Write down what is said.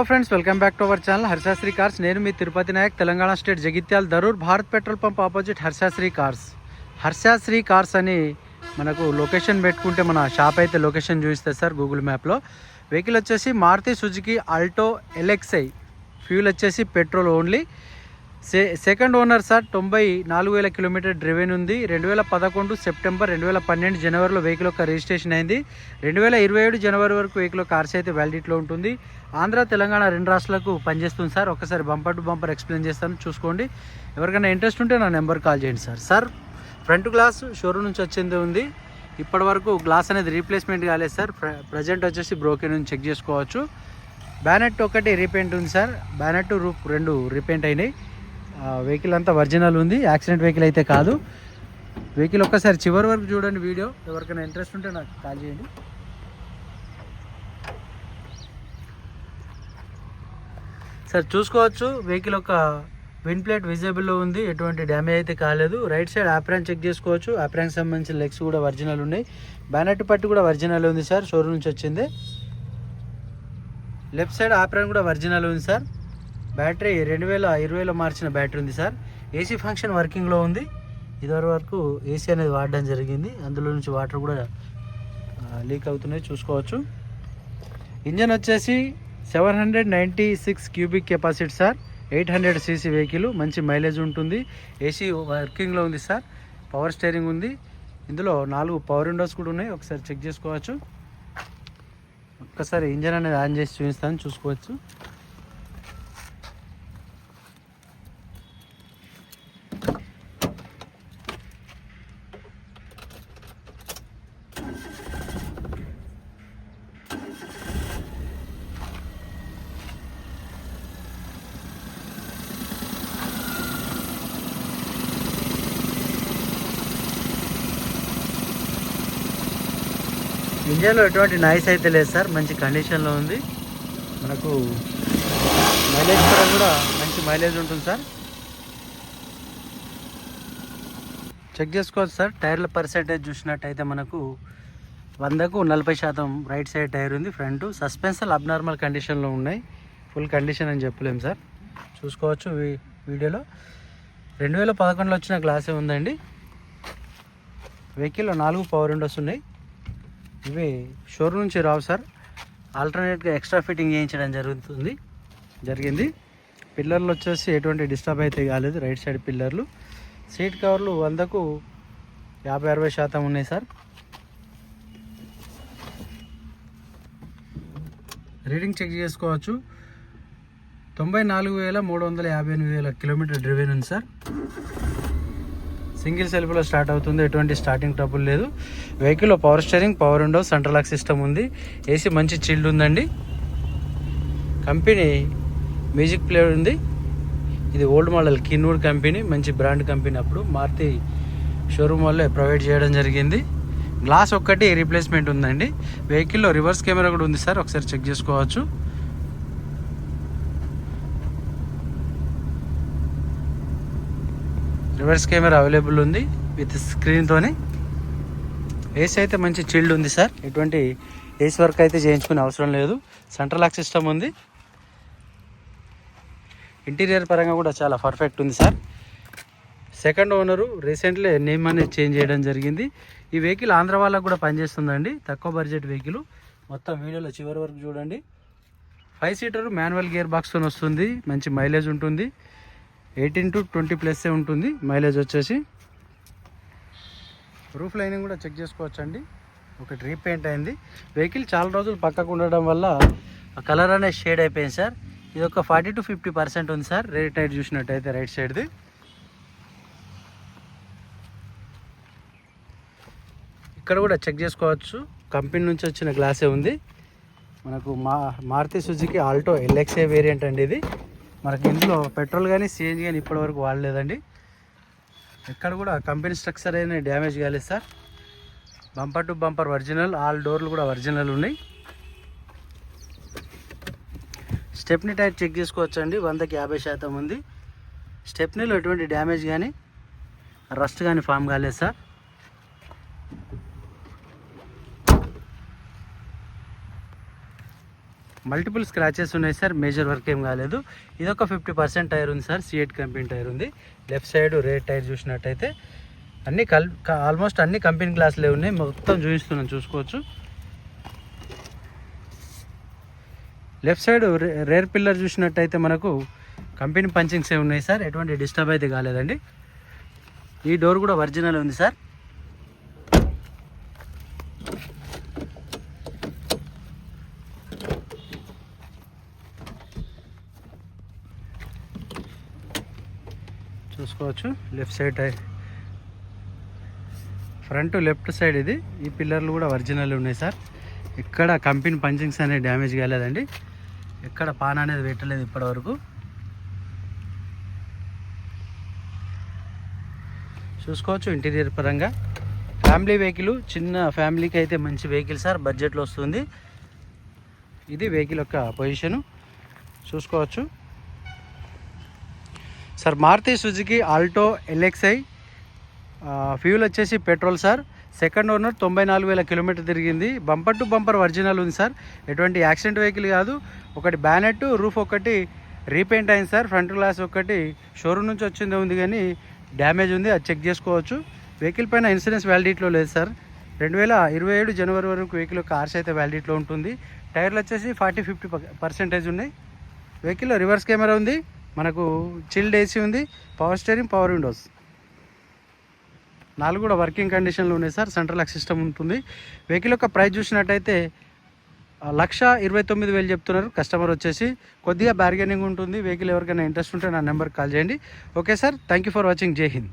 Friends welcome back to our channel Harshashri cars నేను మీ Tirupati Nayak Telangana state Jagtial Dharur Bharat petrol pump opposite Harshashri cars Harshashri cars అని మనకు location పెట్టుకుంటే మన shop అయితే location చూపిస్తుంది sir Google మ్యాప్లో vehicle వచ్చేసి Maruti Suzuki Alto LXI fuel వచ్చేసి పెట్రోల్ ఓన్లీ సె సెకండ్ ఓనర్ సార్ తొంభై నాలుగు వేల కిలోమీటర్ డ్రివెన్ ఉంది. రెండు వేల పదకొండు సెప్టెంబర్ రెండు వేల పన్నెండు జనవరిలో వెహికల్ యొక్క రిజిస్ట్రేషన్ అయింది. రెండు వేల ఇరవై ఏడు జనవరి వరకు వెహికల్ కార్స్ అయితే వ్యాలిడిటీలో ఉంటుంది. ఆంధ్ర తెలంగాణ రెండు రాష్ట్రాలకు పనిచేస్తుంది సార్. ఒకసారి బంపర్ టు బంపర్ ఎక్స్ప్లెయిన్ చేస్తాను చూసుకోండి. ఎవరికైనా ఇంట్రెస్ట్ ఉంటే నా నెంబర్ కాల్ చేయండి sir. Sir front glass showroom నుంచి వచ్చింది ఉంది. ఇప్పటి వరకు గ్లాస్ అనేది రీప్లేస్మెంట్ కాలేదు సార్. ప్రజెంట్ వచ్చేసి బ్రోకెన్ నుంచి చెక్ చేసుకోవచ్చు. బ్యానెట్ ఒకటి రీపెయింట్ ఉంది సార్. బ్యానెట్ రూప్ రెండు రీపెయింట్ అయినాయి. వెహికల్ అంతా ఒరిజినల్ ఉంది. యాక్సిడెంట్ వెహికల్ అయితే కాదు. వెహికల్ ఒక్కసారి చివరి వరకు చూడండి వీడియో. ఎవరికైనా ఇంట్రెస్ట్ ఉంటే నాకు కాల్ చేయండి. సార్ చూసుకోవచ్చు. వెహికల్ ఒక విన్ ప్లేట్ విజిబుల్లో ఉంది. ఎటువంటి డ్యామేజ్ అయితే కాలేదు. రైట్ సైడ్ ఆప్రాన్ చెక్ చేసుకోవచ్చు. ఆప్రాన్కి సంబంధించిన లెగ్స్ కూడా ఒరిజినల్ ఉన్నాయి. బ్యానెట్ పట్టి కూడా ఒరిజినల్ ఉంది సార్. షోరూమ్ నుంచి వచ్చింది. లెఫ్ట్ సైడ్ ఆప్రాన్ కూడా ఒరిజినల్ ఉంది సార్. బ్యాటరీ రెండు వేల ఇరవైలో మార్చిన బ్యాటరీ ఉంది సార్. ఏసీ ఫంక్షన్ వర్కింగ్లో ఉంది. ఇదివరకు వరకు ఏసీ అనేది వాడడం జరిగింది. అందులో నుంచి వాటర్ కూడా లీక్ అవుతున్నాయి. చూసుకోవచ్చు. ఇంజన్ వచ్చేసి seven hundred ninety six cubic capacity sir. Eight hundred CC vehicle. మంచి మైలేజ్ ఉంటుంది. ఏసీ వర్కింగ్లో ఉంది సార్. పవర్ స్టీరింగ్ ఉంది. ఇందులో నాలుగు పవర్ విండోస్ కూడా ఉన్నాయి. ఒకసారి చెక్ చేసుకోవచ్చు. ఒక్కసారి ఇంజన్ అనేది ఆన్ చేసి చూపిస్తాను. చూసుకోవచ్చు. ఇంజన్లో ఎటువంటి నాయిస్ అయితే లేదు సార్. మంచి కండిషన్లో ఉంది. మనకు మైలేజ్ పరంగా కూడా మంచి మైలేజ్ ఉంటుంది సార్. చెక్ చేసుకోవచ్చు సార్. టైర్ల పర్సెంటేజ్ చూసినట్టయితే మనకు వందకు నలభై శాతం రైట్ సైడ్ టైర్ ఉంది. ఫ్రంట్ సస్పెన్సల్ అబ్నార్మల్ కండిషన్లో ఉన్నాయి. ఫుల్ కండిషన్ అని చెప్పలేము సార్. చూసుకోవచ్చు వీ- వీడియోలో. రెండు వేల పదకొండులో వచ్చిన గ్లాసే ఉందండి. వెహికల్లో నాలుగు పవర్ విండోస్ ఉన్నాయి. ఇవి షోరూమ్ నుంచి రావు సార్. ఆల్టర్నేట్గా ఎక్స్ట్రా ఫిట్టింగ్ చేయించడం జరుగుతుంది. జరిగింది. పిల్లర్లు వచ్చేసి ఎటువంటి డిస్టర్బ్ అయితే కాలేదు. రైట్ సైడ్ పిల్లర్లు. సీట్ కవర్లు వందకు యాభై అరవై శాతం ఉన్నాయి సార్. రీడింగ్ చెక్ చేసుకోవచ్చు. తొంభై నాలుగు వేల మూడు వందల యాభై ఎనిమిది వేల కిలోమీటర్ డ్రివెన్ ఉంది సార్. సింగిల్ సెల్ఫ్లో స్టార్ట్ అవుతుంది. ఎటువంటి స్టార్టింగ్ ట్రబుల్ లేదు. వెహికల్లో power steering power window central lock system ఉంది. ఏసీ మంచి చిల్డ్ ఉందండి. కంపెనీ మ్యూజిక్ ప్లేయర్ ఉంది. ఇది ఓల్డ్ మోడల్ కిన్వుడ్ కంపెనీ మంచి బ్రాండ్ కంపెనీ అప్పుడు. మారుతి షోరూమ్ వల్లే ప్రొవైడ్ చేయడం జరిగింది. గ్లాస్ ఒక్కటి రీప్లేస్మెంట్ ఉందండి. వెహికల్లో రివర్స్ కెమెరా కూడా ఉంది సార్. ఒకసారి చెక్ చేసుకోవచ్చు. రివర్స్ కెమెరా అవైలబుల్ ఉంది విత్ స్క్రీన్తోని ఏసీ అయితే మంచి చిల్డ్ ఉంది సార్. ఎటువంటి ఏసీ వర్క్ అయితే చేయించుకునే అవసరం లేదు. సెంట్రల్ లాక్ సిస్టమ్ ఉంది. ఇంటీరియర్ పరంగా కూడా చాలా పర్ఫెక్ట్ ఉంది sir. Second owner recently name అనేది చేంజ్ చేయడం జరిగింది. ఈ వెహికల్ ఆంధ్ర వాళ్ళకు కూడా పనిచేస్తుందండి. తక్కువ బడ్జెట్ వెహికల్ మొత్తం వీడియోలో చివరి వరకు చూడండి. ఫైవ్ సీటర్ మాన్యువల్ గేర్ బాక్స్తో వస్తుంది. మంచి మైలేజ్ ఉంటుంది. ఎయిటీన్ టు ట్వంటీ ప్లస్సే ఉంటుంది మైలేజ్ వచ్చేసి. రూఫ్ లైనింగ్ కూడా చెక్ చేసుకోవచ్చండి. ఒకటి రీపెయింట్ అయింది. వెహికల్ చాలా రోజులు పక్కకు ఉండడం వల్ల ఆ కలర్ అనేది షేడ్ అయిపోయింది సార్. ఇది ఒక ఫార్టీ టు ఫిఫ్టీ పర్సెంట్ ఉంది సార్. రైట్ సైడ్ చూసినట్టయితే రైట్ సైడ్ది ఇక్కడ కూడా చెక్ చేసుకోవచ్చు. కంపెనీ నుంచి వచ్చిన గ్లాసే ఉంది. మనకు మా మారుతి సుజుకి ఆల్టో ఎల్ఎక్సే వేరియంట్ అండి ఇది. మనకి ఇందులో పెట్రోల్ కానీ సిఎన్జి కానీ ఇప్పటివరకు వాడలేదండి. ఎక్కడ కూడా కంపెనీ స్ట్రక్చర్ అయినా డ్యామేజ్ కాలేదు sir. Bumper to bumper original all డోర్లు కూడా ఒరిజినల్ ఉన్నాయి. స్టెప్నీ టైర్ చెక్ చేసుకోవచ్చండి వందకి యాభై శాతం ఉంది. స్టెప్నీలో ఎటువంటి డ్యామేజ్ కానీ రస్ట్ కానీ ఫామ్ కాలేదు సార్. మల్టిపుల్ స్క్రాచెస్ ఉన్నాయి సార్. మేజర్ వర్క్ ఏం కాలేదు. ఇది ఒక ఫిఫ్టీ పర్సెంట్ టైర్ ఉంది సార్. సిఎట్ కంపెనీ టైర్ ఉంది. లెఫ్ట్ సైడ్ రేట్ టైర్ చూసినట్టయితే అన్ని కల్ ఆల్మోస్ట్ అన్ని కంపెనీ గ్లాసులే ఉన్నాయి. మొత్తం చూపిస్తున్నాం చూసుకోవచ్చు. లెఫ్ట్ సైడ్ రేర్ పిల్లర్ చూసినట్టయితే మనకు కంపెనీ పంచింగ్స్ ఏ ఉన్నాయి సార్? ఎటువంటి డిస్టర్బ్ అయితే కాలేదండి. ఈ డోర్ కూడా ఒరిజినల్ ఉంది సార్. చూసుకోవచ్చు. Left side front left side ఇది. ఈ పిల్లర్లు కూడా ఒరిజినల్ ఉన్నాయి సార్. ఎక్కడ కంపెనీ పంచింగ్స్ అనేది డ్యామేజ్ కాలేదండి. ఎక్కడ పాన అనేది పెట్టలేదు ఇప్పటివరకు. చూసుకోవచ్చు ఇంటీరియర్ పరంగా. ఫ్యామిలీ వెహికల్ చిన్న ఫ్యామిలీకి అయితే మంచి వెహికల్ సార్. బడ్జెట్లో వస్తుంది. ఇది వెహికల్ యొక్క పొజిషను. చూసుకోవచ్చు. Sir Maruti Suzuki Alto LXI fuel వచ్చేసి పెట్రోల్ సార్. సెకండ్ ఓనర్ తొంభై నాలుగు వేల కిలోమీటర్ తిరిగింది. బంపర్ టు బంపర్ ఒరిజినల్ ఉంది సార్. ఎటువంటి యాక్సిడెంట్ వెహికల్ కాదు. ఒకటి బ్యానెట్ రూఫ్ ఒకటి రీపెయింట్ అయింది సార్. ఫ్రంట్ గ్లాస్ ఒకటి షోరూమ్ నుంచి వచ్చింది ఉంది కానీ డ్యామేజ్ ఉంది. అది చెక్ చేసుకోవచ్చు. వెహికల్ పైన ఇన్సూరెన్స్ వ్యాలిడిటీలో లేదు సార్. రెండు వేల ఇరవై ఏడు జనవరి వరకు వెహికల్ కార్స్ అయితే వ్యాలిడిటీలో ఉంటుంది. టైర్లు వచ్చేసి ఫార్టీ ఫిఫ్టీ పర్సెంటేజ్ ఉన్నాయి. వెహికల్లో రివర్స్ కెమెరా ఉంది. మనకు చిల్డ్ ఏసీ ఉంది పవర్ స్టీరింగ్ పవర్ విండోస్ నాలుగు కూడా వర్కింగ్ కండిషన్లో ఉన్నాయి సార్ సెంట్రల్ లాక్ సిస్టమ్ ఉంటుంది. వెహికల్ యొక్క ప్రైస్ చూసినట్టయితే లక్ష ఇరవై తొమ్మిది వేలు చెప్తున్నారు కస్టమర్ వచ్చేసి. కొద్దిగా బార్గెనింగ్ ఉంటుంది వెహికల్ ఎవరికైనా ఇంట్రెస్ట్ ఉంటే నా నెంబర్కి కాల్ చేయండి. Okay sir thank you for watching Jai Hind